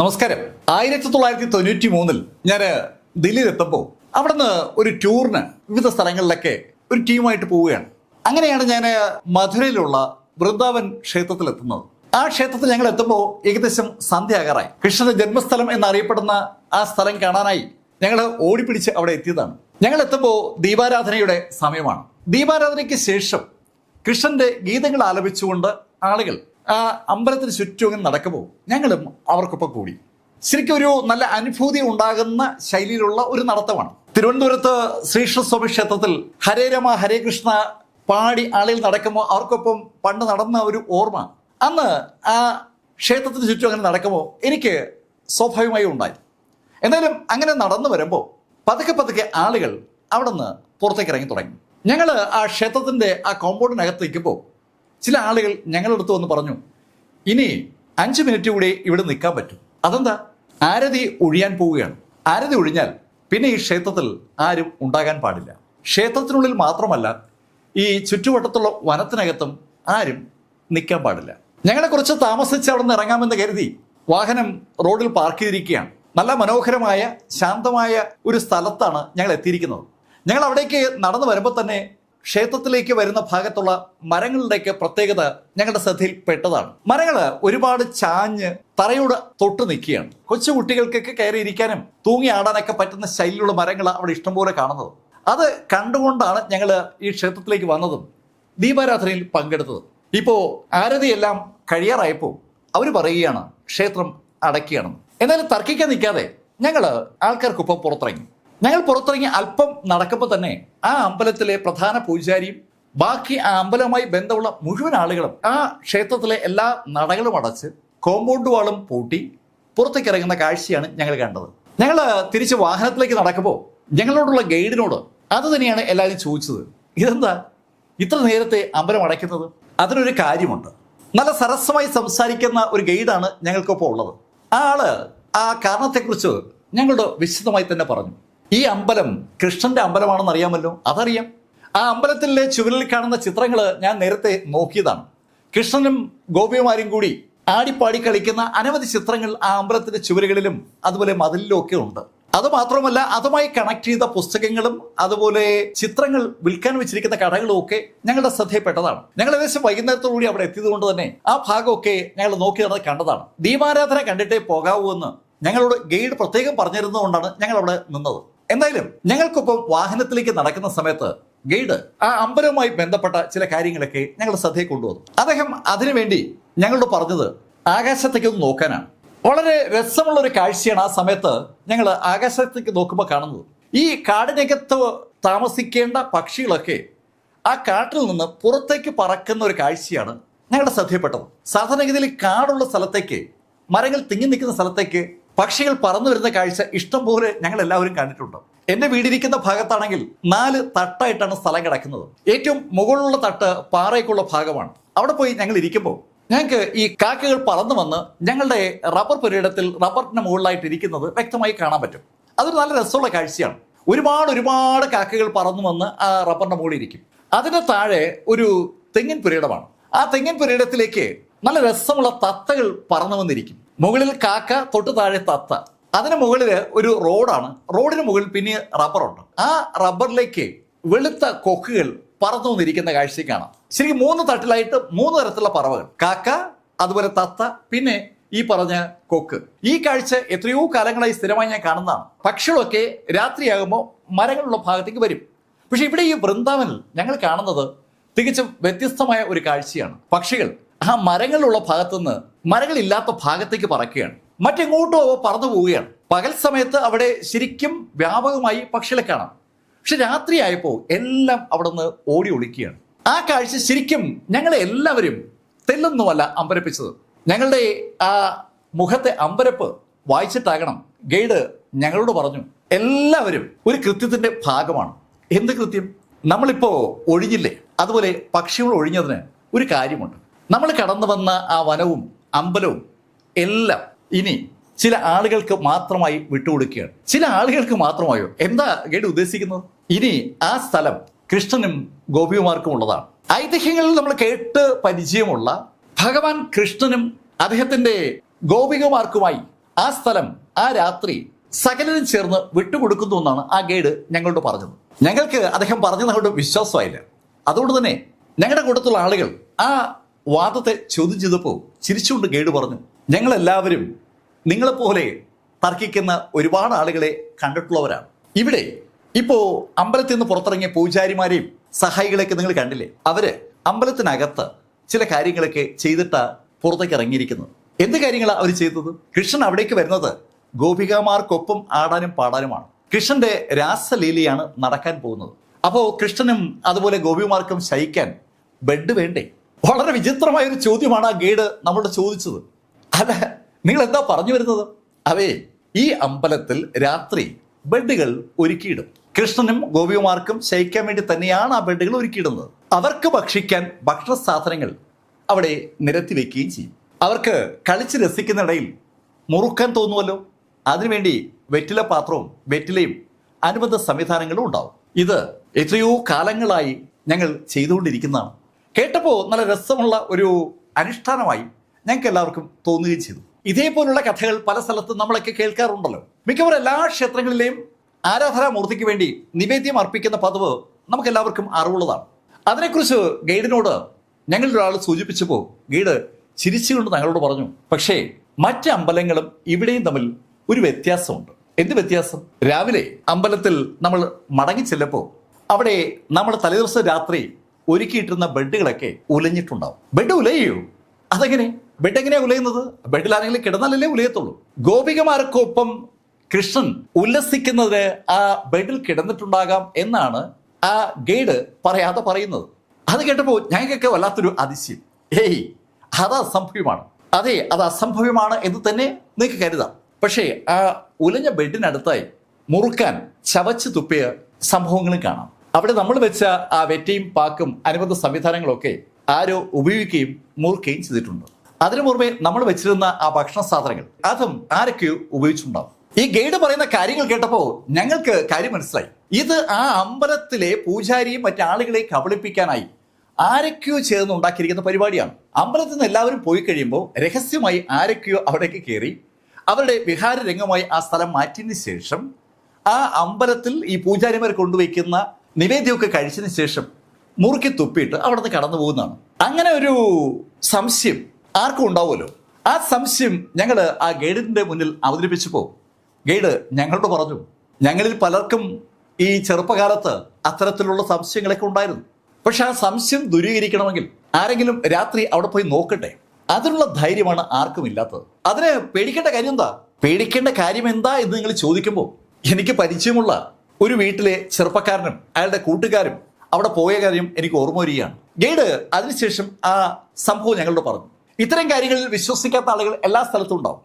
നമസ്കാരം. ആയിരത്തി തൊള്ളായിരത്തി തൊണ്ണൂറ്റി മൂന്നിൽ ഞാൻ ദില്ലിയിലെത്തുമ്പോൾ അവിടുന്ന് ഒരു ടൂറിന് വിവിധ സ്ഥലങ്ങളിലൊക്കെ ഒരു ടീമായിട്ട് പോവുകയാണ്. അങ്ങനെയാണ് ഞാൻ മധുരയിലുള്ള വൃന്ദാവൻ ക്ഷേത്രത്തിൽ എത്തുന്നത് ആ ക്ഷേത്രത്തിൽ ഞങ്ങൾ എത്തുമ്പോൾ ഏകദേശം സന്ധ്യാകാറായി കൃഷ്ണന്റെ ജന്മസ്ഥലം എന്നറിയപ്പെടുന്ന ആ സ്ഥലം കാണാനായി ഞങ്ങൾ ഓടിപ്പിടിച്ച് അവിടെ എത്തിയതാണ്. ഞങ്ങൾ എത്തുമ്പോൾ ദീപാരാധനയുടെ സമയമാണ്. ദീപാരാധനയ്ക്ക് ശേഷം കൃഷ്ണന്റെ ഗീതങ്ങൾ ആലപിച്ചുകൊണ്ട് ആളുകൾ അമ്പലത്തിന് ചുറ്റും ഇങ്ങനെ നടക്കുമ്പോൾ ഞങ്ങളും അവർക്കൊപ്പം കൂടി. ശരിക്കും ഒരു നല്ല അനുഭൂതി ഉണ്ടാകുന്ന ശൈലിയിലുള്ള ഒരു നടത്തമാണ്. തിരുവനന്തപുരത്ത് ശ്രീകൃഷ്ണസ്വാമി ക്ഷേത്രത്തിൽ ഹരേ രമ ഹരേ കൃഷ്ണ പാടി ആളിൽ നടക്കുമ്പോൾ അവർക്കൊപ്പം പണ്ട് നടന്ന ഒരു ഓർമ്മ. അന്ന് ആ ക്ഷേത്രത്തിന് ചുറ്റും അങ്ങനെ നടക്കുമ്പോൾ എനിക്ക് സ്വാഭാവികമായി ഉണ്ടായി. എന്തായാലും അങ്ങനെ നടന്നു വരുമ്പോൾ പതുക്കെ പതുക്കെ ആളുകൾ അവിടെ നിന്ന് പുറത്തേക്ക് ഇറങ്ങി തുടങ്ങി. ഞങ്ങൾ ആ ക്ഷേത്രത്തിന്റെ ആ കോമ്പൗണ്ടിനകത്ത് നിൽക്കുമ്പോൾ ചില ആളുകൾ ഞങ്ങളുടെ അടുത്ത് വന്ന് പറഞ്ഞു ഇനി അഞ്ച് മിനിറ്റ് കൂടി ഇവിടെ നിൽക്കാൻ പറ്റും. അതെന്താ? ആരതി ഒഴിയാൻ പോവുകയാണ്. ആരതി ഒഴിഞ്ഞാൽ പിന്നെ ഈ ക്ഷേത്രത്തിൽ ആരും ഉണ്ടാകാൻ പാടില്ല. ക്ഷേത്രത്തിനുള്ളിൽ മാത്രമല്ല ഈ ചുറ്റുവട്ടത്തുള്ള വനത്തിനകത്തും ആരും നിൽക്കാൻ പാടില്ല. ഞങ്ങളെ കുറച്ച് താമസിച്ച് അവിടെ നിന്ന് ഇറങ്ങാമെന്ന് കരുതി വാഹനം റോഡിൽ പാർക്ക് ചെയ്തിരിക്കുകയാണ്. നല്ല മനോഹരമായ ശാന്തമായ ഒരു സ്ഥലത്താണ് ഞങ്ങൾ എത്തിയിരിക്കുന്നത്. ഞങ്ങൾ അവിടേക്ക് നടന്നു വരുമ്പോൾ തന്നെ ക്ഷേത്രത്തിലേക്ക് വരുന്ന ഭാഗത്തുള്ള മരങ്ങളുടെയൊക്കെ പ്രത്യേകത ഞങ്ങളുടെ ശ്രദ്ധയിൽ പെട്ടതാണ് മരങ്ങൾ ഒരുപാട് ചാഞ്ഞ് തറയോട് തൊട്ട് നിൽക്കുകയാണ്. കൊച്ചു കുട്ടികൾക്കൊക്കെ കയറിയിരിക്കാനും തൂങ്ങി ആടാനൊക്കെ പറ്റുന്ന ശൈലിയുള്ള മരങ്ങൾ അവിടെ ഇഷ്ടംപോലെ കാണുന്നത്. അത് കണ്ടുകൊണ്ടാണ് ഞങ്ങൾ ഈ ക്ഷേത്രത്തിലേക്ക് വന്നതും ദീപാരാധനയിൽ പങ്കെടുത്തത്. ഇപ്പോൾ ആരതിയെല്ലാം കഴിയാറായപ്പോൾ അവർ പറയുകയാണ് ക്ഷേത്രം അടയ്ക്കുകയാണെന്ന്. എന്നാലും തർക്കിക്കാൻ നിൽക്കാതെ ഞങ്ങൾ ആൾക്കാർക്കൊപ്പം പുറത്തിറങ്ങി. ഞങ്ങൾ പുറത്തിറങ്ങി അല്പം നടക്കുമ്പോൾ തന്നെ ആ അമ്പലത്തിലെ പ്രധാന പൂജാരിയും ബാക്കി ആ അമ്പലവുമായി ബന്ധമുള്ള മുഴുവൻ ആളുകളും ആ ക്ഷേത്രത്തിലെ എല്ലാ നടകളും അടച്ച് കോമ്പൗണ്ട് വാളും പൂട്ടി പുറത്തേക്ക് ഇറങ്ങുന്ന കാഴ്ചയാണ് ഞങ്ങൾ കണ്ടത്. ഞങ്ങൾ തിരിച്ച് വാഹനത്തിലേക്ക് നടക്കുമ്പോൾ ഞങ്ങളോടുള്ള ഗൈഡിനോട് അത് തന്നെയാണ് എല്ലാവരും ചോദിച്ചത്. ഇതെന്താ? ഇത്ര നേരത്തെ അമ്പലം അടയ്ക്കുന്നത്? അതിനൊരു കാര്യമുണ്ട്. നല്ല സരസമായി സംസാരിക്കുന്ന ഒരു ഗൈഡാണ് ഞങ്ങൾക്കൊപ്പം ഉള്ളത്. ആ ആൾ ആ കാരണത്തെക്കുറിച്ച് ഞങ്ങളോട് വിശദമായി തന്നെ പറഞ്ഞു. ഈ അമ്പലം കൃഷ്ണന്റെ അമ്പലമാണെന്ന് അറിയാമല്ലോ? അതറിയാം. ആ അമ്പലത്തിലെ ചുവരിൽ കാണുന്ന ചിത്രങ്ങൾ ഞാൻ നേരത്തെ നോക്കിയതാണ്. കൃഷ്ണനും ഗോപിയമാരും കൂടി ആടിപ്പാടി കളിക്കുന്ന അനവധി ചിത്രങ്ങൾ ആ അമ്പലത്തിന്റെ ചുവരുകളിലും അതുപോലെ മതിലിലും ഒക്കെ ഉണ്ട്. അതുമാത്രമല്ല അതുമായി കണക്ട് ചെയ്ത പുസ്തകങ്ങളും അതുപോലെ ചിത്രങ്ങൾ വിൽക്കാൻ വെച്ചിരിക്കുന്ന കടകളും ഒക്കെ ഞങ്ങളുടെ ശ്രദ്ധയിൽപ്പെട്ടതാണ്. ഞങ്ങൾ ഏകദേശം വൈകുന്നേരത്തോടുകൂടി അവിടെ എത്തിയത് കൊണ്ട് തന്നെ ആ ഭാഗമൊക്കെ ഞങ്ങൾ നോക്കി നടന്ന് കണ്ടതാണ്. ദീപാരാധന കണ്ടിട്ടേ പോകാവൂ എന്ന് ഞങ്ങളോട് ഗൈഡ് പ്രത്യേകം പറഞ്ഞിരുന്നതുകൊണ്ടാണ് ഞങ്ങൾ അവിടെ നിന്നത്. എന്തായാലും ഞങ്ങൾക്കൊപ്പം വാഹനത്തിലേക്ക് നടക്കുന്ന സമയത്ത് ഗൈഡ് ആ അമ്പലവുമായി ബന്ധപ്പെട്ട ചില കാര്യങ്ങളൊക്കെ ഞങ്ങളുടെ ശ്രദ്ധയിൽ കൊണ്ടുവന്നു. അദ്ദേഹം അതിനുവേണ്ടി ഞങ്ങളോട് പറഞ്ഞത് ആകാശത്തേക്ക് ഒന്ന് നോക്കാനാണ്. വളരെ രസമുള്ള ഒരു കാഴ്ചയാണ് ആ സമയത്ത് ഞങ്ങൾ ആകാശത്തേക്ക് നോക്കുമ്പോൾ കാണുന്നത്. ഈ കാടിനകത്ത് താമസിക്കേണ്ട പക്ഷികളൊക്കെ ആ കാട്ടിൽ നിന്ന് പുറത്തേക്ക് പറക്കുന്ന ഒരു കാഴ്ചയാണ് ഞങ്ങളുടെ ശ്രദ്ധയിൽപ്പെട്ടത്. സാധാരണഗതിയിൽ കാടുള്ള സ്ഥലത്തേക്ക് മരങ്ങൾ തിങ്ങി നിൽക്കുന്ന സ്ഥലത്തേക്ക് പക്ഷികൾ പറന്നു വരുന്ന കാഴ്ച ഇഷ്ടംപോലെ ഞങ്ങൾ എല്ലാവരും കണ്ടിട്ടുണ്ട്. എന്റെ വീടിരിക്കുന്ന ഭാഗത്താണെങ്കിൽ നാല് തട്ടായിട്ടാണ് സ്ഥലം കിടക്കുന്നത്. ഏറ്റവും മുകളിലുള്ള തട്ട് പാറയ്ക്കുള്ള ഭാഗമാണ്. അവിടെ പോയി ഞങ്ങൾ ഇരിക്കുമ്പോൾ ഞങ്ങൾക്ക് ഈ കാക്കകൾ പറന്നു വന്ന് ഞങ്ങളുടെ റബ്ബർ പുരയിടത്തിൽ റബ്ബറിന്റെ മുകളിലായിട്ട് ഇരിക്കുന്നത് വ്യക്തമായി കാണാൻ പറ്റും. അതൊരു നല്ല രസമുള്ള കാഴ്ചയാണ്. ഒരുപാട് ഒരുപാട് കാക്കകൾ പറന്നു വന്ന് ആ റബ്ബറിന്റെ മുകളിൽ ഇരിക്കും. അതിന് താഴെ ഒരു തെങ്ങിൻ പുരയിടമാണ്. ആ തെങ്ങിൻ പുരയിടത്തിലേക്ക് നല്ല രസമുള്ള തത്തകൾ പറന്നു വന്നിരിക്കും. മുകളിൽ കാക്ക തൊട്ട് താഴെ തത്ത. അതിന് മുകളിൽ ഒരു റോഡാണ്. റോഡിന് മുകളിൽ പിന്നെ റബ്ബറുണ്ട്. ആ റബ്ബറിലേക്ക് വെളുത്ത കൊക്കുകൾ പറന്നു വന്നിരിക്കുന്ന കാഴ്ച കാണാം. ശരിക്കും മൂന്ന് തട്ടിലായിട്ട് മൂന്ന് തരത്തിലുള്ള പറവകൾ. കാക്ക അതുപോലെ തത്ത പിന്നെ ഈ പറഞ്ഞ കൊക്ക്. ഈ കാഴ്ച എത്രയോ കാലങ്ങളായി സ്ഥിരമായി ഞാൻ കാണുന്നതാണ്. പക്ഷികളൊക്കെ രാത്രിയാകുമ്പോൾ മരങ്ങളുള്ള ഭാഗത്തേക്ക് വരും. പക്ഷെ ഇവിടെ ഈ വൃന്ദാവനിൽ ഞങ്ങൾ കാണുന്നത് തികച്ചും വ്യത്യസ്തമായ ഒരു കാഴ്ചയാണ്. പക്ഷികൾ ആ മരങ്ങളുള്ള ഭാഗത്തുനിന്ന് മരങ്ങളില്ലാത്ത ഭാഗത്തേക്ക് പറക്കുകയാണ്. മറ്റെങ്ങോട്ടോ അവ പറന്നു പോവുകയാണ്. പകൽ സമയത്ത് അവിടെ ശരിക്കും വ്യാപകമായി പക്ഷികളെ കാണാം. പക്ഷെ രാത്രിയായപ്പോൾ എല്ലാം അവിടെ നിന്ന് ഓടി ഒളിക്കുകയാണ്. ആ കാഴ്ച ശരിക്കും ഞങ്ങളെ എല്ലാവരും തെല്ലൊന്നുമല്ല അമ്പരപ്പിച്ചത്. ഞങ്ങളുടെ ആ മുഖത്തെ അമ്പരപ്പ് വായിച്ചിട്ടാകണം. ഗൈഡ് ഞങ്ങളോട് പറഞ്ഞു എല്ലാവരും ഒരു കൃത്യത്തിന്റെ ഭാഗമാണ്. എന്ത് കൃത്യം? നമ്മളിപ്പോ ഒഴിഞ്ഞില്ലേ? അതുപോലെ പക്ഷികൾ ഒഴിഞ്ഞതിന് ഒരു കാര്യമുണ്ട്. നമ്മൾ കടന്നു വന്ന ആ വനവും അമ്പലവും എല്ലാം ഇനി ചില ആളുകൾക്ക് മാത്രമായി വിട്ടുകൊടുക്കുകയാണ്. ചില ആളുകൾക്ക് മാത്രമായോ? എന്താ ഗൈഡ് ഉദ്ദേശിക്കുന്നത്? ഇനി ആ സ്ഥലം കൃഷ്ണനും ഗോപികുമാർക്കും ഉള്ളതാണ്. ഐതിഹ്യങ്ങളിൽ നമ്മൾ കേട്ട് പരിചയമുള്ള ഭഗവാൻ കൃഷ്ണനും അദ്ദേഹത്തിന്റെ ഗോപികമാർക്കുമായി ആ സ്ഥലം ആ രാത്രി സകലനും ചേർന്ന് വിട്ടുകൊടുക്കുന്നു എന്നാണ് ആ ഗൈഡ് ഞങ്ങളോട് പറഞ്ഞത്. ഞങ്ങൾക്ക് അദ്ദേഹം പറഞ്ഞത് അങ്ങോട്ട് വിശ്വാസമായില്ല. അതുകൊണ്ട് തന്നെ ഞങ്ങളുടെ കൂട്ടത്തിലുള്ള ആളുകൾ ആ വാദത്തെ ചോദ്യം ചെയ്തപ്പോൾ ചിരിച്ചുകൊണ്ട് ഗൈഡ് പറഞ്ഞു ഞങ്ങളെല്ലാവരും നിങ്ങളെപ്പോലെ തർക്കിക്കുന്ന ഒരുപാട് ആളുകളെ കണ്ടിട്ടുള്ളവരാണ്. ഇവിടെ ഇപ്പോ അമ്പലത്തിൽ നിന്ന് പുറത്തിറങ്ങിയ പൂജാരിമാരെയും സഹായികളെയൊക്കെ നിങ്ങൾ കണ്ടില്ലേ? അവർ അമ്പലത്തിനകത്ത് ചില കാര്യങ്ങളൊക്കെ ചെയ്തിട്ടാ പുറത്തേക്ക് ഇറങ്ങിയിരിക്കുന്നത്. എന്ത് കാര്യങ്ങളാണ് അവർ ചെയ്തത്? കൃഷ്ണൻ അവിടേക്ക് വരുന്നത് ഗോപികമാർക്കൊപ്പം ആടാനും പാടാനുമാണ്. കൃഷ്ണന്റെ രാസലീലയാണ് നടക്കാൻ പോകുന്നത്. അപ്പോ കൃഷ്ണനും അതുപോലെ ഗോപിമാർക്കും ശയിക്കാൻ ബെഡ് വേണ്ടേ? വളരെ വിചിത്രമായ ഒരു ചോദ്യമാണ് ആ ഗൈഡ് നമ്മളോട് ചോദിച്ചത്. അല്ല നിങ്ങൾ എന്താ പറഞ്ഞു വരുന്നത്? അവേ ഈ അമ്പലത്തിൽ രാത്രി ബെഡുകൾ ഒരുക്കിയിടും. കൃഷ്ണനും ഗോപികുമാർക്കും ശയിക്കാൻ വേണ്ടി തന്നെയാണ് ആ ബെഡുകൾ ഒരുക്കിയിടുന്നത്. അവർക്ക് ഭക്ഷിക്കാൻ ഭക്ഷണ സാധനങ്ങൾ അവിടെ നിരത്തി വെക്കുകയും ചെയ്യും. അവർക്ക് കളിച്ച് രസിക്കുന്നിടയിൽ മുറുക്കാൻ തോന്നുമല്ലോ? അതിനുവേണ്ടി വെറ്റില പാത്രവും വെറ്റിലയും അനുബന്ധ സംവിധാനങ്ങളും ഉണ്ടാവും. ഇത് എത്രയോ കാലങ്ങളായി ഞങ്ങൾ ചെയ്തുകൊണ്ടിരിക്കുന്നതാണ്. കേട്ടപ്പോൾ നല്ല രസമുള്ള ഒരു അനുഷ്ഠാനമായി ഞങ്ങൾക്ക് എല്ലാവർക്കും തോന്നുകയും ചെയ്തു. ഇതേപോലുള്ള കഥകൾ പല സ്ഥലത്തും നമ്മളൊക്കെ കേൾക്കാറുണ്ടല്ലോ. മിക്കവാറും എല്ലാ ക്ഷേത്രങ്ങളിലെയും ആരാധനാമൂർത്തിക്ക് വേണ്ടി നിവേദ്യം അർപ്പിക്കുന്ന പതിവ് നമുക്ക് എല്ലാവർക്കും അറിവുള്ളതാണ്. അതിനെക്കുറിച്ച് ഗൈഡിനോട് ഞങ്ങളുടെ ഒരാൾ സൂചിപ്പിച്ചപ്പോൾ ഗൈഡ് ചിരിച്ചുകൊണ്ട് ഞങ്ങളോട് പറഞ്ഞു പക്ഷേ മറ്റ് അമ്പലങ്ങളും ഇവിടെയും തമ്മിൽ ഒരു വ്യത്യാസമുണ്ട്. എന്ത് വ്യത്യാസം? രാവിലെ അമ്പലത്തിൽ നമ്മൾ മടങ്ങി ചെല്ലപ്പോൾ അവിടെ നമ്മൾ തലേദിവസം രാത്രി ഒരുക്കിയിട്ടിരുന്ന ബെഡുകളൊക്കെ ഉലഞ്ഞിട്ടുണ്ടാവും. ബെഡ് ഉലയോ അതെങ്ങനെ? ബെഡ് എങ്ങനെയാ ഉലയുന്നത്? ബെഡിൽ ആരെങ്കിലും കിടന്നാലല്ലേ ഉലയത്തുള്ളൂ. ഗോപികമാർക്കൊപ്പം കൃഷ്ണൻ ഉല്ലസിക്കുന്നത് ആ ബെഡിൽ കിടന്നിട്ടുണ്ടാകാം എന്നാണ് ആ ഗൈഡ് പറയാതെ പറയുന്നത്. അത് കേട്ടപ്പോൾ ഞങ്ങൾക്കൊക്കെ വല്ലാത്തൊരു അതിശയം. ഏയ് അത് അസംഭവ്യമാണ് അതെ അത് അസംഭവ്യമാണ് എന്ന് തന്നെ നിങ്ങൾക്ക് കരുതാം. പക്ഷേ ആ ഉലഞ്ഞ ബെഡിനടുത്തായി മുറുക്കാൻ ചവച്ച് തുപ്പിയ സംഭവങ്ങളും കാണാം. അവിടെ നമ്മൾ വെച്ച ആ വെറ്റയും പാക്കും അനുബന്ധ സംവിധാനങ്ങളൊക്കെ ആരോ ഉപയോഗിക്കുകയും മുറുക്കുകയും ചെയ്തിട്ടുണ്ട്. അതിനു പുറമെ നമ്മൾ വെച്ചിരുന്ന ആ ഭക്ഷണ സാധനങ്ങൾ അതും ആരൊക്കെയോ ഉപയോഗിച്ചിട്ടുണ്ടാവും. ഈ ഗൈഡ് പറയുന്ന കാര്യങ്ങൾ കേട്ടപ്പോൾ ഞങ്ങൾക്ക് കാര്യം മനസ്സിലായി. ഇത് ആ അമ്പലത്തിലെ പൂജാരിയും മറ്റാളുകളെ കബളിപ്പിക്കാനായി ആരൊക്കെയോ ചേർന്ന് ഉണ്ടാക്കിയിരിക്കുന്ന പരിപാടിയാണ്. അമ്പലത്തിൽ നിന്ന് എല്ലാവരും പോയി കഴിയുമ്പോൾ രഹസ്യമായി ആരൊക്കെയോ അവിടേക്ക് കയറി അവരുടെ വിഹാര രംഗമായി ആ സ്ഥലം മാറ്റിയതിന് ശേഷം ആ അമ്പലത്തിൽ ഈ പൂജാരിമാർ കൊണ്ടുവയ്ക്കുന്ന നിവേദ്യമൊക്കെ കഴിച്ചതിന് ശേഷം മുറുക്കി തുപ്പിയിട്ട് അവിടുന്ന് കടന്നു പോകുന്നതാണ്. അങ്ങനെ ഒരു സംശയം ആർക്കും ഉണ്ടാവുമല്ലോ. ആ സംശയം ഞങ്ങൾ ആ ഗൈഡിന്റെ മുന്നിൽ അവതരിപ്പിച്ചപ്പോൾ ഗൈഡ് ഞങ്ങളോട് പറഞ്ഞു ഞങ്ങളിൽ പലർക്കും ഈ ചെറുപ്പകാലത്ത് അത്തരത്തിലുള്ള സംശയങ്ങളൊക്കെ ഉണ്ടായിരുന്നു. പക്ഷെ ആ സംശയം ദൂരീകരിക്കണമെങ്കിൽ ആരെങ്കിലും രാത്രി അവിടെ പോയി നോക്കട്ടെ. അതിനുള്ള ധൈര്യമാണ് ആർക്കും ഇല്ലാത്തത്. അതിന് പേടിക്കേണ്ട കാര്യം എന്താ? പേടിക്കേണ്ട കാര്യം എന്താ എന്ന് നിങ്ങൾ ചോദിക്കുമ്പോൾ എനിക്ക് പരിചയമുള്ള ഒരു വീട്ടിലെ ചെറുപ്പക്കാരനും അയാളുടെ കൂട്ടുകാരും അവിടെ പോയ കാര്യം എനിക്ക് ഓർമ്മ വരികയാണ്. ഗൈഡ് അതിനുശേഷം ആ സംഭവം ഞങ്ങളോട് പറഞ്ഞു. ഇത്തരം കാര്യങ്ങളിൽ വിശ്വസിക്കാത്ത ആളുകൾ എല്ലാ സ്ഥലത്തും ഉണ്ടാവും.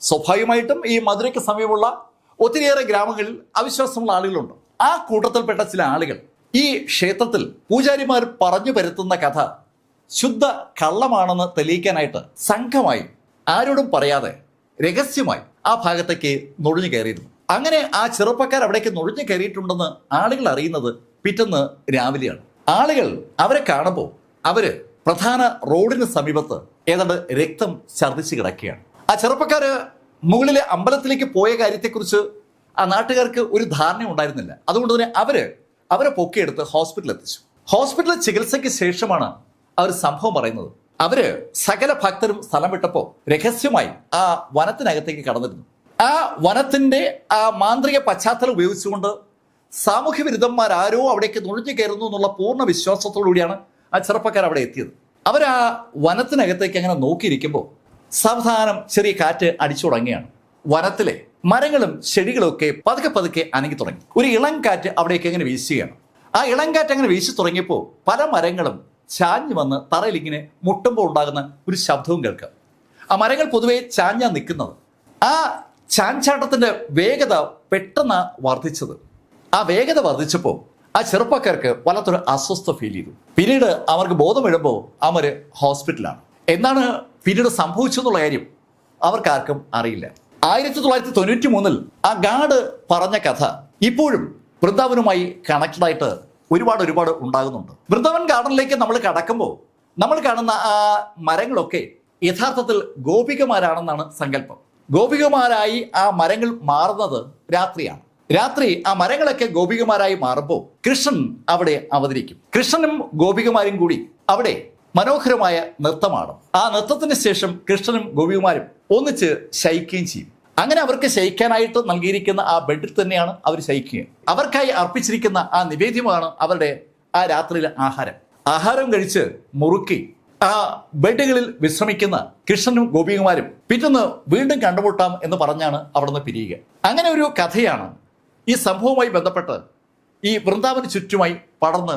സ്വാഭാവികമായിട്ടും ഈ മധുരയ്ക്ക് സമീപമുള്ള ഒത്തിരിയേറെ ഗ്രാമങ്ങളിൽ അവിശ്വാസമുള്ള ആളുകളുണ്ട്. ആ കൂട്ടത്തിൽപ്പെട്ട ചില ആളുകൾ ഈ ക്ഷേത്രത്തിൽ പൂജാരിമാർ പറഞ്ഞു പരത്തുന്ന കഥ ശുദ്ധ കള്ളമാണെന്ന് തെളിയിക്കാനായിട്ട് സംഘമായി ആരോടും പറയാതെ രഹസ്യമായി ആ ഭാഗത്തേക്ക് നുഴഞ്ഞു കയറിയിരുന്നു. അങ്ങനെ ആ ചെറുപ്പക്കാർ അവിടേക്ക് നുഴഞ്ഞു കയറിയിട്ടുണ്ടെന്ന് ആളുകൾ അറിയുന്നത് പിറ്റെന്ന് രാവിലെയാണ്. ആളുകൾ അവരെ കാണുമ്പോൾ അവർ പ്രധാന റോഡിന് സമീപത്ത് ഏതാണ്ട് രക്തം ഛർദ്ദിച്ച് കിടക്കുകയാണ്. ആ ചെറുപ്പക്കാര് മുകളിലെ അമ്പലത്തിലേക്ക് പോയ കാര്യത്തെക്കുറിച്ച് ആ നാട്ടുകാർക്ക് ഒരു ധാരണ ഉണ്ടായിരുന്നില്ല. അതുകൊണ്ട് തന്നെ അവർ അവരെ പൊക്കിയെടുത്ത് ഹോസ്പിറ്റലിൽ എത്തിച്ചു. ഹോസ്പിറ്റലിൽ ചികിത്സയ്ക്ക് ശേഷമാണ് അവർ സംഭവം പറയുന്നത്. അവർ സകല ഭക്തരും സ്ഥലം വിട്ടപ്പോൾ രഹസ്യമായി ആ വനത്തിനകത്തേക്ക് കടന്നിരുന്നു. ആ വനത്തിന്റെ ആ മാന്ത്രിക പശ്ചാത്തലം ഉപയോഗിച്ചുകൊണ്ട് സാമൂഹ്യ വിരുദ്ധന്മാരാരോ അവിടേക്ക് നുഴഞ്ഞു കയറുന്നു എന്നുള്ള പൂർണ വിശ്വാസത്തോടുകൂടിയാണ് ആ ചെറുപ്പക്കാർ അവിടെ എത്തിയത്. അവർ ആ വനത്തിനകത്തേക്ക് അങ്ങനെ നോക്കിയിരിക്കുമ്പോൾ സാവധാനം ചെറിയ കാറ്റ് അടിച്ചു തുടങ്ങിയാണ് വനത്തിലെ മരങ്ങളും ചെടികളും ഒക്കെ പതുക്കെ പതുക്കെ അനങ്ങി തുടങ്ങി. ഒരു ഇളം കാറ്റ് അവിടേക്ക് അങ്ങനെ വീശുകയാണ്. ആ ഇളം കാറ്റ് അങ്ങനെ വീശി തുടങ്ങിയപ്പോൾ പല മരങ്ങളും ചാഞ്ഞു വന്ന് തറയിൽ ഇങ്ങനെ മുട്ടുമ്പോൾ ഉണ്ടാകുന്ന ഒരു ശബ്ദവും കേൾക്കാം. ആ മരങ്ങൾ പൊതുവെ ചാഞ്ഞാ നിൽക്കുന്നത്. ആ ചാഞ്ചാട്ടത്തിന്റെ വേഗത പെട്ടെന്ന് വർദ്ധിച്ചത്. ആ വേഗത വർദ്ധിച്ചപ്പോൾ ആ ചെറുപ്പക്കാർക്ക് വല്ലാത്തൊരു അസ്വസ്ഥ ഫീൽ ചെയ്തു. പിന്നീട് അവർക്ക് ബോധം വീഴുമ്പോൾ അവർ ഹോസ്പിറ്റലാണ് എന്നാണ് പിന്നീട് സംഭവിച്ചെന്നുള്ള കാര്യം അവർക്കാർക്കും അറിയില്ല. ആയിരത്തി തൊള്ളായിരത്തി തൊണ്ണൂറ്റി മൂന്നിൽ ആ ഗാഡ് പറഞ്ഞ കഥ ഇപ്പോഴും വൃന്ദാവനുമായി കണക്റ്റഡ് ആയിട്ട് ഒരുപാട് ഒരുപാട് ഉണ്ടാകുന്നുണ്ട്. വൃന്ദാവൻ ഗാർഡനിലേക്ക് നമ്മൾ കടക്കുമ്പോൾ നമ്മൾ കാണുന്ന ആ മരങ്ങളൊക്കെ യഥാർത്ഥത്തിൽ ഗോപികമാരാണെന്നാണ് സങ്കല്പം. ഗോപികമാരായി ആ മരങ്ങൾ മാറുന്നത് രാത്രിയാണ്. രാത്രി ആ മരങ്ങളൊക്കെ ഗോപികമാരായി മാറുമ്പോൾ കൃഷ്ണൻ അവിടെ അവതരിക്കും. കൃഷ്ണനും ഗോപികമാരും കൂടി അവിടെ മനോഹരമായ നൃത്തമാണ് ആ നൃത്തത്തിന് ശേഷം കൃഷ്ണനും ഗോപികുമാരും ഒന്നിച്ച് ശയിക്കുകയും ചെയ്യും. അങ്ങനെ അവർക്ക് ശയിക്കാനായിട്ട് നൽകിയിരിക്കുന്ന ആ ബെഡിൽ തന്നെയാണ് അവർ ശയിക്കുക. അവർക്കായി അർപ്പിച്ചിരിക്കുന്ന ആ നിവേദ്യമാണ് അവരുടെ ആ രാത്രിയിലെ ആഹാരം. ആഹാരം കഴിച്ച് മുറുക്കി ആ ബെഡുകളിൽ വിശ്രമിക്കുന്ന കൃഷ്ണനും ഗോപികുമാരും പിറ്റേന്ന് വീണ്ടും കണ്ടുമുട്ടാം എന്ന് പറഞ്ഞാണ് അവിടുന്ന് പിരിയുക. അങ്ങനെ ഒരു കഥയാണ് ഈ സംഭവവുമായി ബന്ധപ്പെട്ട് ഈ വൃന്ദാവന ചുറ്റുമായി പടർന്ന്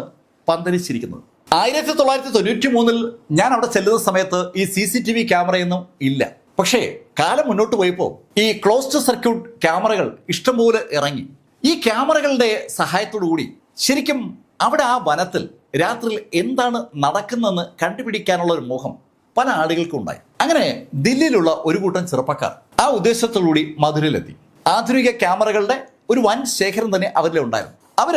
പന്തലിച്ചിരിക്കുന്നത്. ആയിരത്തി തൊള്ളായിരത്തി തൊണ്ണൂറ്റി മൂന്നിൽ ഞാൻ അവിടെ ചെല്ലുന്ന സമയത്ത് ഈ സി സി ടി വി ക്യാമറയൊന്നും ഇല്ല. പക്ഷേ കാലം മുന്നോട്ട് പോയപ്പോൾ ഈ ക്ലോസ്ഡ് സർക്യൂട്ട് ക്യാമറകൾ ഇഷ്ടംപോലെ ഇറങ്ങി. ഈ ക്യാമറകളുടെ സഹായത്തോടു കൂടി ശരിക്കും അവിടെ ആ വനത്തിൽ രാത്രിയിൽ എന്താണ് നടക്കുന്നതെന്ന് കണ്ടുപിടിക്കാനുള്ള ഒരു മോഹം പല ആളുകൾക്കും ഉണ്ടായി. അങ്ങനെ ദില്ലിയിലുള്ള ഒരു കൂട്ടം ചെറുപ്പക്കാർ ആ ഉദ്ദേശത്തോടുകൂടി മധുരയിലെത്തി. ആധുനിക ക്യാമറകളുടെ ഒരു വൻ ശേഖരം തന്നെ അവരിൽ ഉണ്ടായിരുന്നു. അവർ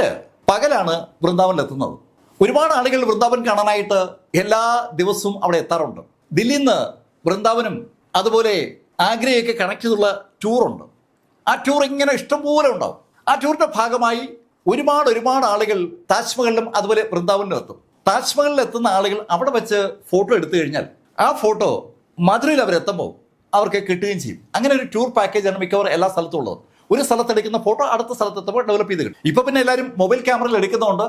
പകലാണ് വൃന്ദാവനിലെത്തുന്നത് ഒരുപാട് ആളുകൾ വൃന്ദാവൻ കാണാനായിട്ട് എല്ലാ ദിവസവും അവിടെ എത്താറുണ്ട്. ദില്ലിയിൽ നിന്ന് വൃന്ദാവനും അതുപോലെ ആഗ്രയൊക്കെ കണക്ട് ചെയ്തുള്ള ടൂറുണ്ട് ആ ടൂർ ഇങ്ങനെ ഇഷ്ടംപോലെ ഉണ്ടാവും. ആ ടൂറിന്റെ ഭാഗമായി ഒരുപാട് ഒരുപാട് ആളുകൾ താജ്മഹലിലും അതുപോലെ വൃന്ദാവനിലും എത്തും താജ്മഹലിൽ എത്തുന്ന ആളുകൾ അവിടെ വെച്ച് ഫോട്ടോ എടുത്തു കഴിഞ്ഞാൽ ആ ഫോട്ടോ മധുരയിൽ അവരെത്തുമ്പോൾ അവർക്ക് കിട്ടുകയും ചെയ്യും. അങ്ങനെ ഒരു ടൂർ പാക്കേജാണ് മിക്കവാറും എല്ലാ സ്ഥലത്തും ഉള്ളത്. ഒരു സ്ഥലത്ത് എടുക്കുന്ന ഫോട്ടോ അടുത്ത സ്ഥലത്ത് എത്തുമ്പോൾ ഡെവലപ്പ് ചെയ്ത് കിട്ടും. ഇപ്പൊ പിന്നെ എല്ലാവരും മൊബൈൽ ക്യാമറയിൽ എടുക്കുന്നതുകൊണ്ട്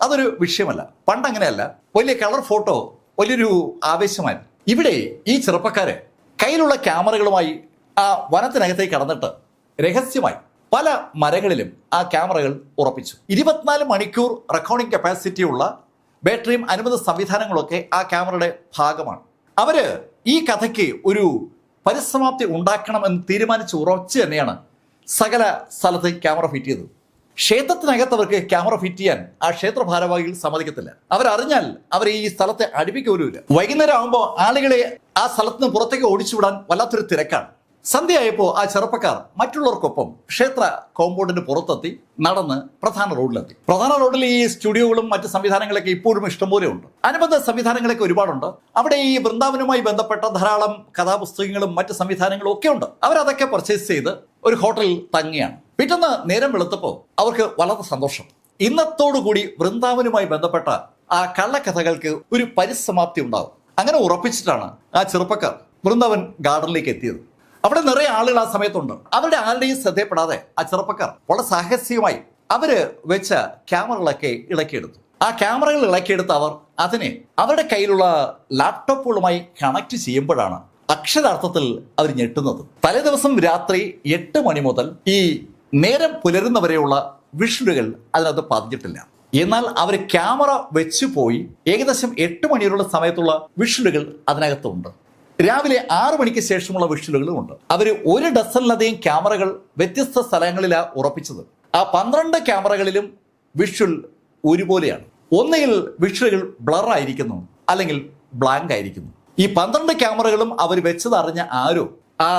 അതൊരു വിഷയമല്ല. പണ്ട് അങ്ങനെയല്ല. വലിയ കളർ ഫോട്ടോ വലിയൊരു ആവേശമായിരുന്നു ഇവിടെ ഈ ചെറുപ്പക്കാരെ കയ്യിലുള്ള ക്യാമറകളുമായി ആ വനത്തിനകത്തേക്ക് കടന്നിട്ട് രഹസ്യമായി പല മരങ്ങളിലും ആ ക്യാമറകൾ ഉറപ്പിച്ചു. ഇരുപത്തിനാല് മണിക്കൂർ റെക്കോർഡിംഗ് കപ്പാസിറ്റി ഉള്ള ബാറ്ററിയും അനുബന്ധ സംവിധാനങ്ങളൊക്കെ ആ ക്യാമറയുടെ ഭാഗമാണ്. അവർ ഈ കഥയ്ക്ക് ഒരു പരിസമാപ്തി ഉണ്ടാക്കണമെന്ന് തീരുമാനിച്ച് ഉറച്ചു തന്നെയാണ് സകല സ്ഥലത്ത് ക്യാമറ ഫിറ്റ് ചെയ്തത്. ക്ഷേത്രത്തിനകത്ത് അവർക്ക് ക്യാമറ ഫിറ്റ് ചെയ്യാൻ ആ ക്ഷേത്ര ഭാരവാഹികൾ സമ്മതിക്കത്തില്ല. അവരറിഞ്ഞാൽ അവർ ഈ സ്ഥലത്തെ അടുപ്പിക്കോലുമില്ല വൈകുന്നേരം ആകുമ്പോൾ ആളുകളെ ആ സ്ഥലത്ത് നിന്ന് പുറത്തേക്ക് ഓടിച്ചുവിടാൻ വല്ലാത്തൊരു തിരക്കാണ്. സന്ധ്യയായപ്പോൾ ആ ചെറുപ്പക്കാർ മറ്റുള്ളവർക്കൊപ്പം ക്ഷേത്ര കോമ്പൗണ്ടിന് പുറത്തെത്തി നടന്ന് പ്രധാന റോഡിലെത്തി. പ്രധാന റോഡിൽ ഈ സ്റ്റുഡിയോകളും മറ്റ് സംവിധാനങ്ങളൊക്കെ ഇപ്പോഴും ഇഷ്ടംപോലെ ഉണ്ട്. അനുബന്ധ സംവിധാനങ്ങളൊക്കെ ഒരുപാടുണ്ട്. അവിടെ ഈ വൃന്ദാവനുമായി ബന്ധപ്പെട്ട ധാരാളം കഥാപുസ്തകങ്ങളും മറ്റ് സംവിധാനങ്ങളും ഒക്കെ ഉണ്ട്. അവരതൊക്കെ പർച്ചേസ് ചെയ്ത് ഒരു ഹോട്ടലിൽ തങ്ങിയാണ്. പിറ്റേന്ന് നേരം വെളുത്തപ്പോൾ അവർക്ക് വളരെ സന്തോഷം. ഇന്നത്തോടുകൂടി വൃന്ദാവനുമായി ബന്ധപ്പെട്ട ആ കള്ളക്കഥകൾക്ക് ഒരു പരിസമാപ്തി ഉണ്ടാവും. അങ്ങനെ ഉറപ്പിച്ചിട്ടാണ് ആ ചെറുപ്പക്കാർ വൃന്ദാവൻ ഗാർഡനിലേക്ക് എത്തിയത്. അവിടെ നിറയെ ആളുകൾ ആ സമയത്തുണ്ട്. അവരുടെ ആരുടെയും ശ്രദ്ധയപ്പെടാതെ ആ ചെറുപ്പക്കാർ വളരെ സാഹസികമായി അവർ വെച്ച ക്യാമറകളൊക്കെ ഇളക്കിയെടുത്തു. ആ ക്യാമറകൾ ഇളക്കിയെടുത്ത് അവർ അതിനെ അവരുടെ കയ്യിലുള്ള ലാപ്ടോപ്പുകളുമായി കണക്ട് ചെയ്യുമ്പോഴാണ് അക്ഷരാർത്ഥത്തിൽ അവർ ഞെട്ടുന്നത്. തലേ ദിവസം രാത്രി എട്ട് മണി മുതൽ ഈ നേരം പുലരുന്നവരെയുള്ള വിഷുലുകൾ അതിനകത്ത് പതിഞ്ഞിട്ടില്ല. എന്നാൽ അവർ ക്യാമറ വെച്ചു പോയി ഏകദേശം എട്ട് മണിയുള്ള സമയത്തുള്ള വിഷുലുകൾ അതിനകത്തുണ്ട്. രാവിലെ ആറു മണിക്ക് ശേഷമുള്ള വിഷലുകളും ഉണ്ട്. അവർ ഒരു ഡസനിലധികം ക്യാമറകൾ വ്യത്യസ്ത സ്ഥലങ്ങളിലാണ് ഉറപ്പിച്ചത്. ആ പന്ത്രണ്ട് ക്യാമറകളിലും വിഷ്വൽ ഒരുപോലെയാണ്. ഒന്നുകിൽ വിഷ്വലുകൾ ബ്ലർ ആയിരിക്കുന്നു അല്ലെങ്കിൽ ബ്ലാങ്ക് ആയിരിക്കുന്നു. ഈ പന്ത്രണ്ട് ക്യാമറകളും അവർ വെച്ചതറിഞ്ഞ ആരോ ആ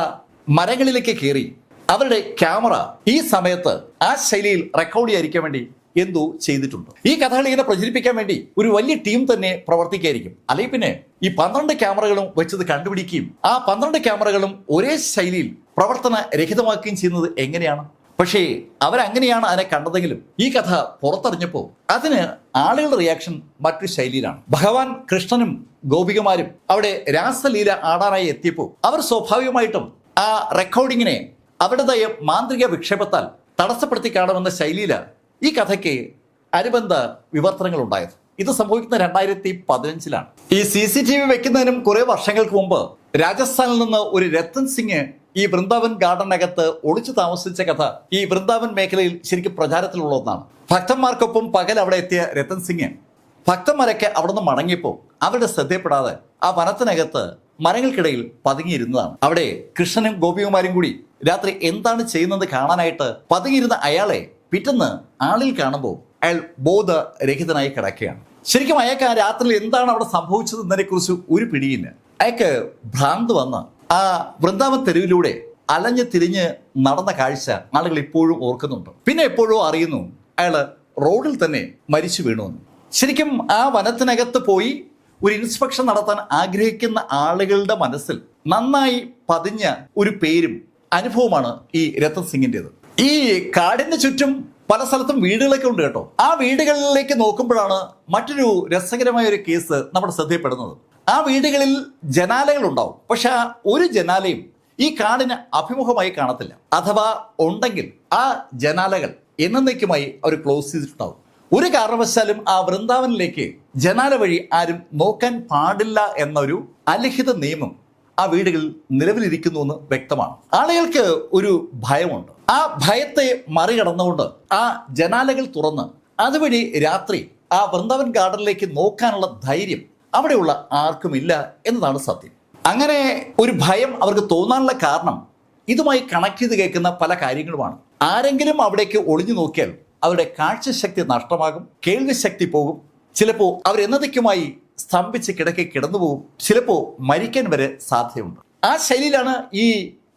മരങ്ങളിലേക്ക് കയറി അവരുടെ ക്യാമറ ഈ സമയത്ത് ആ ശൈലിയിൽ റെക്കോർഡ് ചെയ്യാതിരിക്കാൻ വേണ്ടി എന്തോ ചെയ്തിട്ടുണ്ട്. ഈ കഥകൾ ഇങ്ങനെ പ്രചരിപ്പിക്കാൻ വേണ്ടി ഒരു വലിയ ടീം തന്നെ പ്രവർത്തിക്കായിരിക്കും അല്ലെങ്കിൽ പിന്നെ ഈ പന്ത്രണ്ട് ക്യാമറകളും വെച്ചത് കണ്ടുപിടിക്കുകയും ആ പന്ത്രണ്ട് ക്യാമറകളും ഒരേ ശൈലിയിൽ പ്രവർത്തന രഹിതമാക്കുകയും ചെയ്യുന്നത് എങ്ങനെയാണ്? പക്ഷേ അവരങ്ങനെയാണ് അതിനെ കണ്ടതെങ്കിലും ഈ കഥ പുറത്തറിഞ്ഞപ്പോൾ അതിന് ആളുകളുടെ റിയാക്ഷൻ മറ്റു ശൈലിയിലാണ്. ഭഗവാൻ കൃഷ്ണനും ഗോപികമാരും അവിടെ രാസലീല ആടാനായി എത്തിയപ്പോൾ അവർ സ്വാഭാവികമായിട്ടും ആ റെക്കോർഡിങ്ങിനെ അവരുടേതായ മാന്ത്രിക വിക്ഷേപത്താൽ തടസ്സപ്പെടുത്തി കാണുമെന്ന ശൈലിയിലാണ് ഈ കഥയ്ക്ക് അനുബന്ധ വിവർത്തനങ്ങൾ ഉണ്ടായത് ഇത് സംഭവിക്കുന്ന രണ്ടായിരത്തി പതിനഞ്ചിലാണ്. ഈ സി സി ടി വി വെക്കുന്നതിനും കുറെ വർഷങ്ങൾക്ക് മുമ്പ് രാജസ്ഥാനിൽ നിന്ന് ഒരു രത്തൻ സിംഗ് ഈ വൃന്ദാവൻ ഗാർഡനകത്ത് ഒളിച്ചു താമസിച്ച കഥ ഈ വൃന്ദാവൻ മേഖലയിൽ ശരിക്കും പ്രചാരത്തിലുള്ള ഒന്നാണ് ഭക്തന്മാർക്കൊപ്പം പകൽ അവിടെ എത്തിയ രത്തൻ സിംഗ് ഭക്തന്മാരൊക്കെ അവിടുന്ന് മടങ്ങിയപ്പോൾ അവരുടെ ശ്രദ്ധയപ്പെടാതെ ആ വനത്തിനകത്ത് മരങ്ങൾക്കിടയിൽ പതുങ്ങിയിരുന്നതാണ്. അവിടെ കൃഷ്ണനും ഗോപികുമാരും കൂടി രാത്രി എന്താണ് ചെയ്യുന്നത് കാണാനായിട്ട് പതുങ്ങിയിരുന്ന അയാളെ പിറ്റന്ന് ആളിൽ കാണുമ്പോൾ അയാൾ ബോധരഹിതനായി കിടക്കുകയാണ്. ശരിക്കും അയാൾക്ക് ആ രാത്രിയിൽ എന്താണ് അവിടെ സംഭവിച്ചത് എന്നതിനെ കുറിച്ച് ഒരു പിടിയില്ല. അയാൾക്ക് ഭ്രാന്ത് വന്ന് ആ വൃന്ദാവൻ തെരുവിലൂടെ അലഞ്ഞ് തിരിഞ്ഞ് നടന്ന കാഴ്ച ആളുകൾ ഇപ്പോഴും ഓർക്കുന്നുണ്ട്. പിന്നെ എപ്പോഴും അറിയുന്നു അയാൾ റോഡിൽ തന്നെ മരിച്ചു വീണു എന്ന്. ശരിക്കും ആ വനത്തിനകത്ത് പോയി ഒരു ഇൻസ്പെക്ഷൻ നടത്താൻ ആഗ്രഹിക്കുന്ന ആളുകളുടെ മനസ്സിൽ നന്നായി പതിഞ്ഞ ഒരു പേരും അനുഭവമാണ് ഈ രത്തൻ സിംഗിന്റെത്. ഈ കാടിന് ചുറ്റും പല സ്ഥലത്തും വീടുകളൊക്കെ ഉണ്ട് കേട്ടോ. ആ വീടുകളിലേക്ക് നോക്കുമ്പോഴാണ് മറ്റൊരു രസകരമായ ഒരു കേസ് നമ്മുടെ ശ്രദ്ധയപ്പെടുന്നത് ആ വീടുകളിൽ ജനാലകൾ ഉണ്ടാവും പക്ഷെ ആ ഒരു ജനാലയും ഈ കാടിന് അഭിമുഖമായി കാണത്തില്ല. അഥവാ ഉണ്ടെങ്കിൽ ആ ജനാലകൾ എന്നേക്കുമായി അവർ ക്ലോസ് ചെയ്തിട്ടുണ്ടാവും. ഒരു കാരണവശാലും ആ വൃന്ദാവനിലേക്ക് ജനാല വഴി ആരും നോക്കാൻ പാടില്ല എന്നൊരു അലിഖിത നിയമം ആ വീടുകളിൽ നിലവിലിരിക്കുന്നു എന്ന് വ്യക്തമാണ്. ആളുകൾക്ക് ഒരു ഭയമുണ്ട്. ആ ഭയത്തെ മറികടന്നുകൊണ്ട് ആ ജനാലകൾ തുറന്ന് അതുവഴി രാത്രി ആ വൃന്ദാവൻ ഗാർഡനിലേക്ക് നോക്കാനുള്ള ധൈര്യം അവിടെയുള്ള ആർക്കുമില്ല എന്നതാണ് സത്യം. അങ്ങനെ ഒരു ഭയം അവർക്ക് തോന്നാനുള്ള കാരണം ഇതുമായി കണക്ട് ചെയ്ത് കേൾക്കുന്ന പല കാര്യങ്ങളുമാണ്. ആരെങ്കിലും അവിടേക്ക് ഒളിഞ്ഞു നോക്കിയാൽ അവരുടെ കാഴ്ചശക്തി നഷ്ടമാകും കേൾവിശക്തി പോകും. ചിലപ്പോൾ അവരെന്നതയ്ക്കുമായി സ്തംഭിച്ച് കിടക്കെ കിടന്നു പോകും ചിലപ്പോൾ മരിക്കാൻ വരെ സാധ്യതയുണ്ട്. ആ ശൈലിയിലാണ് ഈ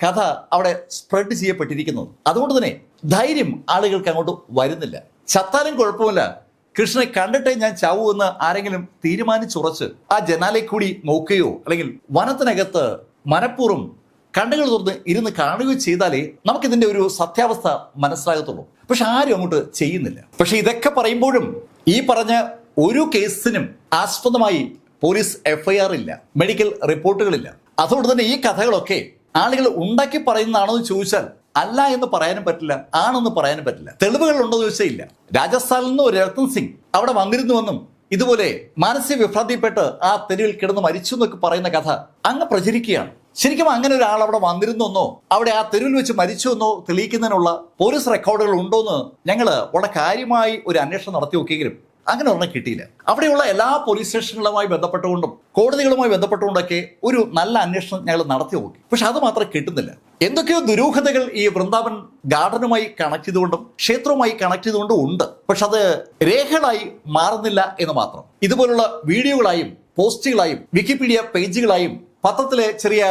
കഥ അവിടെ സ്പ്രെഡ് ചെയ്യപ്പെട്ടിരിക്കുന്നത്. അതുകൊണ്ട് തന്നെ ധൈര്യം ആളുകൾക്ക് അങ്ങോട്ട് വരുന്നില്ല. ചത്താലും കുഴപ്പമില്ല. കൃഷ്ണനെ കണ്ടിട്ടേ ഞാൻ ചാവൂ എന്ന് ആരെങ്കിലും തീരുമാനിച്ചുറച്ച് ആ ജനാലെ കൂടി നോക്കുകയോ അല്ലെങ്കിൽ വനത്തിനകത്ത് മനഃപൂർവം കണ്ണുകൾ തുറന്ന് ഇരുന്ന് കാണുകയോ ചെയ്താലേ നമുക്കിതിന്റെ ഒരു സത്യാവസ്ഥ മനസ്സിലാകത്തുള്ളൂ. പക്ഷെ ആരും അങ്ങോട്ട് ചെയ്യുന്നില്ല. പക്ഷെ ഇതൊക്കെ പറയുമ്പോഴും ഈ പറഞ്ഞ ഒരു കേസിനും ആസ്പദമായി പോലീസ് എഫ്ഐആർ ഇല്ല. മെഡിക്കൽ റിപ്പോർട്ടുകളില്ല. അതുകൊണ്ട് തന്നെ ഈ കഥകളൊക്കെ ആളുകൾ ഉണ്ടാക്കി പറയുന്നതാണോ എന്ന് ചോദിച്ചാൽ അല്ല എന്ന് പറയാനും പറ്റില്ല ആണെന്ന് പറയാനും പറ്റില്ല. തെളിവുകൾ ഉണ്ടോ എന്ന് ചോദിച്ചാൽ ഇല്ല. രാജസ്ഥാനിൽ നിന്ന് ഒരു രത്തൻ സിംഗ് അവിടെ വന്നിരുന്നുവെന്നും ഇതുപോലെ മാനസിക വിഭ്രാന്തിപ്പെട്ട് ആ തെരുവിൽ കിടന്ന് മരിച്ചു എന്നൊക്കെ പറയുന്ന കഥ അങ്ങ് പ്രചരിക്കുകയാണ്. ശരിക്കും അങ്ങനെ ഒരാൾ അവിടെ വന്നിരുന്നെന്നോ അവിടെ ആ തെരുവിൽ വെച്ച് മരിച്ചു എന്നോ തെളിയിക്കുന്നതിനുള്ള പോലീസ് റെക്കോർഡുകൾ ഉണ്ടോ എന്ന് ഞങ്ങൾ വളരെ കാര്യമായി ഒരു അന്വേഷണം നടത്തി നോക്കിയെങ്കിലും അങ്ങനെ ഒന്നും കിട്ടിയില്ല. അവിടെയുള്ള എല്ലാ പോലീസ് സ്റ്റേഷനുകളുമായി ബന്ധപ്പെട്ടുകൊണ്ടും കോടതികളുമായി ബന്ധപ്പെട്ടുകൊണ്ടൊക്കെ ഒരു നല്ല അന്വേഷണം ഞങ്ങൾ നടത്തി നോക്കി. പക്ഷെ അത് മാത്രം കിട്ടുന്നില്ല. എന്തൊക്കെയോ ദുരൂഹതകൾ ഈ വൃന്ദാവൻ ഗാർഡനുമായി കണക്ട് ചെയ്തുകൊണ്ടും ക്ഷേത്രവുമായി കണക്ട് ചെയ്തുകൊണ്ടും ഉണ്ട്. പക്ഷെ അത് രേഖകളായി മാറുന്നില്ല എന്ന് മാത്രം. ഇതുപോലുള്ള വീഡിയോകളായും പോസ്റ്റുകളായും വിക്കിപീഡിയ പേജുകളായും പത്രത്തിലെ ചെറിയ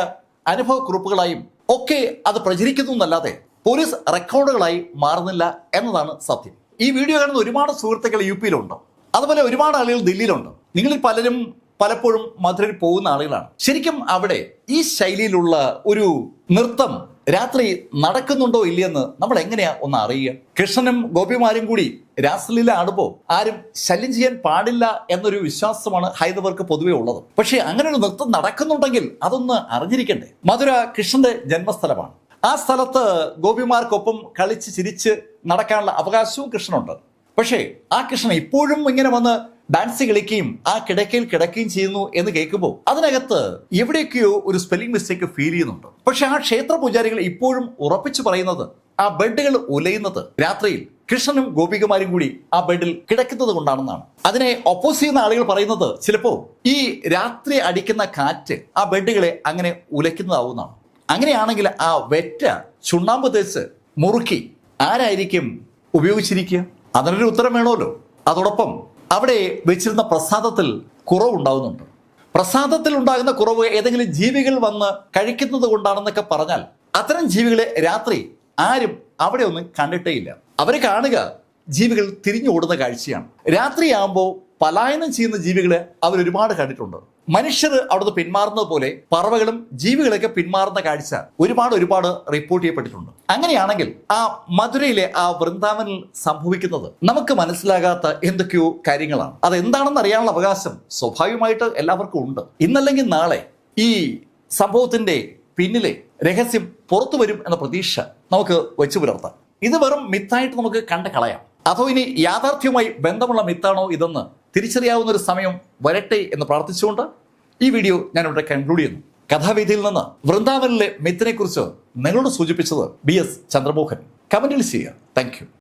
അനുഭവ കുറിപ്പുകളായും ഒക്കെ അത് പ്രചരിക്കുന്നു എന്നല്ലാതെ പോലീസ് റെക്കോർഡുകളായി മാറുന്നില്ല എന്നതാണ് സത്യം. ഈ വീഡിയോ കാണുന്ന ഒരുപാട് സുഹൃത്തുക്കൾ യു പിയിലുണ്ട് അതുപോലെ ഒരുപാട് ആളുകൾ ദില്ലിയിലുണ്ട്. നിങ്ങളിൽ പലരും പലപ്പോഴും മധുരയിൽ പോകുന്ന ആളുകളാണ്. ശരിക്കും അവിടെ ഈ ശൈലിയിലുള്ള ഒരു നൃത്തം രാത്രി നടക്കുന്നുണ്ടോ ഇല്ലയെന്ന് നമ്മൾ എങ്ങനെയാ ഒന്ന് അറിയുക? കൃഷ്ണനും ഗോപിമാരും കൂടി രാസലീല ആടുമ്പോൾ ആരും ശല്യം ചെയ്യാൻ പാടില്ല എന്നൊരു വിശ്വാസമാണ് ഹൈദവർക്ക് പൊതുവെ ഉള്ളത്. പക്ഷേ അങ്ങനെ ഒരു നൃത്തം നടക്കുന്നുണ്ടെങ്കിൽ അതൊന്ന് അറിഞ്ഞിരിക്കണ്ടേ. മധുര കൃഷ്ണന്റെ ജന്മസ്ഥലമാണ്. ആ സ്ഥലത്ത് ഗോപിമാർക്കൊപ്പം കളിച്ച് ചിരിച്ച് നടക്കാനുള്ള അവകാശവും കൃഷ്ണനുണ്ട്. പക്ഷേ ആ കൃഷ്ണൻ ഇപ്പോഴും ഇങ്ങനെ വന്ന് ഡാൻസ് കളിക്കുകയും ആ കിടക്കയിൽ കിടക്കുകയും ചെയ്യുന്നു എന്ന് കേൾക്കുമ്പോൾ അതിനകത്ത് എവിടെയൊക്കെയോ ഒരു സ്പെല്ലിംഗ് മിസ്റ്റേക്ക് ഫീൽ ചെയ്യുന്നുണ്ട്. പക്ഷെ ആ ക്ഷേത്ര പൂജാരികൾ ഇപ്പോഴും ഉറപ്പിച്ചു പറയുന്നത് ആ ബെഡുകൾ ഉലയുന്നത് രാത്രിയിൽ കൃഷ്ണനും ഗോപികുമാരും കൂടി ആ ബെഡിൽ കിടക്കുന്നത് കൊണ്ടാണെന്നാണ്. അതിനെ ഒപ്പോസ് ചെയ്യുന്ന ആളുകൾ പറയുന്നത് ചിലപ്പോൾ ഈ രാത്രി അടിക്കുന്ന കാറ്റ് ആ ബെഡുകളെ അങ്ങനെ ഉലയ്ക്കുന്നതാവുന്നതാണ്. അങ്ങനെയാണെങ്കിൽ ആ വെറ്റ ചുണ്ണാമ്പ് തേച്ച് മുറുക്കി ആരായിരിക്കും ഉപയോഗിച്ചിരിക്കുക? അതിനൊരു ഉത്തരം വേണമല്ലോ. അതോടൊപ്പം അവിടെ വെച്ചിരുന്ന പ്രസാദത്തിൽ കുറവുണ്ടാകുന്നുണ്ട് പ്രസാദത്തിൽ ഉണ്ടാകുന്ന കുറവ് ഏതെങ്കിലും ജീവികൾ വന്ന് കഴിക്കുന്നത് കൊണ്ടാണെന്നൊക്കെ പറഞ്ഞാൽ അത്തരം ജീവികളെ രാത്രി ആരും അവിടെ ഒന്നും കണ്ടിട്ടേ ഇല്ല അവരെ കാണുക ജീവികൾ തിരിഞ്ഞു ഓടുന്ന കാഴ്ചയാണ്. രാത്രിയാകുമ്പോൾ പലായനം ചെയ്യുന്ന ജീവികളെ അവരൊരുപാട് കണ്ടിട്ടുണ്ട്. മനുഷ്യർ അവിടുന്ന് പിന്മാറുന്നത് പോലെ പറവകളും ജീവികളൊക്കെ പിന്മാറുന്ന കാഴ്ച ഒരുപാട് ഒരുപാട് റിപ്പോർട്ട് ചെയ്യപ്പെട്ടിട്ടുണ്ട്. അങ്ങനെയാണെങ്കിൽ ആ മധുരയിലെ ആ വൃന്ദാവനിൽ സംഭവിക്കുന്നത് നമുക്ക് മനസ്സിലാകാത്ത എന്തൊക്കെയോ കാര്യങ്ങളാണ്. അത് എന്താണെന്ന് അറിയാനുള്ള അവകാശം സ്വാഭാവികമായിട്ട് എല്ലാവർക്കും ഉണ്ട്. ഇന്നല്ലെങ്കിൽ നാളെ ഈ സംഭവത്തിന്റെ പിന്നിലെ രഹസ്യം പുറത്തു വരും എന്ന പ്രതീക്ഷ നമുക്ക് വെച്ചു പുലർത്താം. ഇത് വെറും മിത്തായിട്ട് നമുക്ക് കണ്ട് കളയാം. അതോ ഇനി യാഥാർത്ഥ്യവുമായി ബന്ധമുള്ള മിത്താണോ ഇതെന്ന് തിരിച്ചറിയാവുന്ന ഒരു സമയം വരട്ടെ എന്ന് പ്രാർത്ഥിച്ചുകൊണ്ട് ഈ വീഡിയോ ഞാൻ ഇവിടെ കൺക്ലൂഡ് ചെയ്യുന്നു. കഥാവേദിയിൽ നിന്ന് വൃന്ദാവനിലെ മിത്തിനെ കുറിച്ച് നിങ്ങളോട് സൂചിപ്പിച്ചത് ബി എസ് ചന്ദ്രമോഹൻ. കമന്റിൽ ചെയ്യുക. താങ്ക്